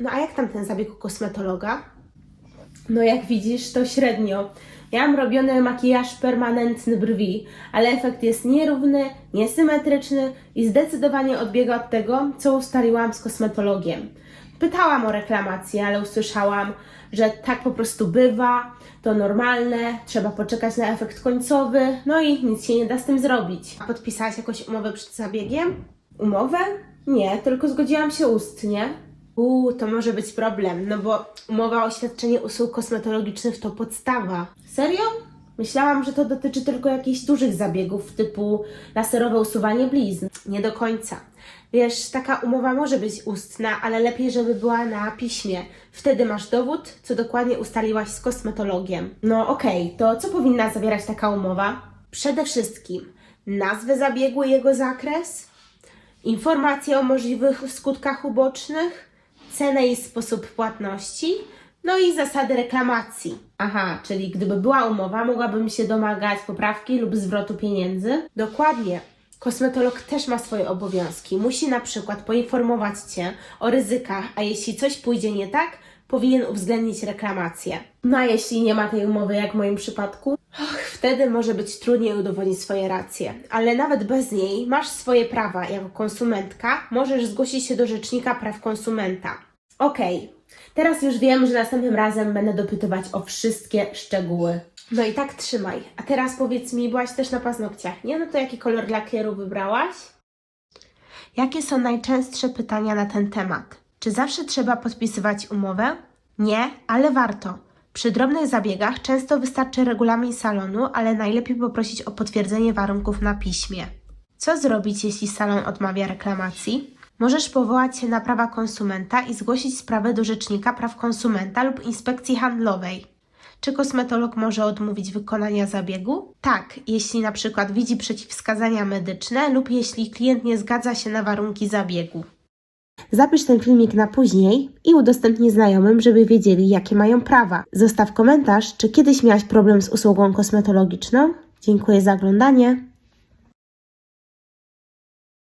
No a jak tam ten zabieg u kosmetologa? No jak widzisz, to średnio. Ja mam robiony makijaż permanentny brwi, ale efekt jest nierówny, niesymetryczny i zdecydowanie odbiega od tego, co ustaliłam z kosmetologiem. Pytałam o reklamację, ale usłyszałam, że tak po prostu bywa, to normalne, trzeba poczekać na efekt końcowy, no i nic się nie da z tym zrobić. A podpisałaś jakąś umowę przed zabiegiem? Umowę? Nie, tylko zgodziłam się ustnie. Uuu, to może być problem, no bo umowa o świadczenie usług kosmetologicznych to podstawa. Serio? Myślałam, że to dotyczy tylko jakichś dużych zabiegów typu laserowe usuwanie blizn. Nie do końca. Wiesz, taka umowa może być ustna, ale lepiej, żeby była na piśmie. Wtedy masz dowód, co dokładnie ustaliłaś z kosmetologiem. No okej, to co powinna zawierać taka umowa? Przede wszystkim nazwę zabiegu i jego zakres, informacje o możliwych skutkach ubocznych, cenę i sposób płatności, no i zasady reklamacji. Aha, czyli gdyby była umowa, mogłabym się domagać poprawki lub zwrotu pieniędzy? Dokładnie. Kosmetolog też ma swoje obowiązki. Musi na przykład poinformować Cię o ryzykach, a jeśli coś pójdzie nie tak, powinien uwzględnić reklamację. No a jeśli nie ma tej umowy, jak w moim przypadku, och, wtedy może być trudniej udowodnić swoje racje. Ale nawet bez niej masz swoje prawa. Jako konsumentka możesz zgłosić się do Rzecznika Praw Konsumenta. Okej, teraz już wiem, że następnym razem będę dopytywać o wszystkie szczegóły. No i tak trzymaj. A teraz powiedz mi, byłaś też na paznokciach, nie? No to jaki kolor lakieru wybrałaś? Jakie są najczęstsze pytania na ten temat? Czy zawsze trzeba podpisywać umowę? Nie, ale warto. Przy drobnych zabiegach często wystarczy regulamin salonu, ale najlepiej poprosić o potwierdzenie warunków na piśmie. Co zrobić, jeśli salon odmawia reklamacji? Możesz powołać się na prawa konsumenta i zgłosić sprawę do Rzecznika Praw Konsumenta lub Inspekcji Handlowej. Czy kosmetolog może odmówić wykonania zabiegu? Tak, jeśli na przykład widzi przeciwwskazania medyczne lub jeśli klient nie zgadza się na warunki zabiegu. Zapisz ten filmik na później i udostępnij znajomym, żeby wiedzieli, jakie mają prawa. Zostaw komentarz, czy kiedyś miałaś problem z usługą kosmetologiczną. Dziękuję za oglądanie.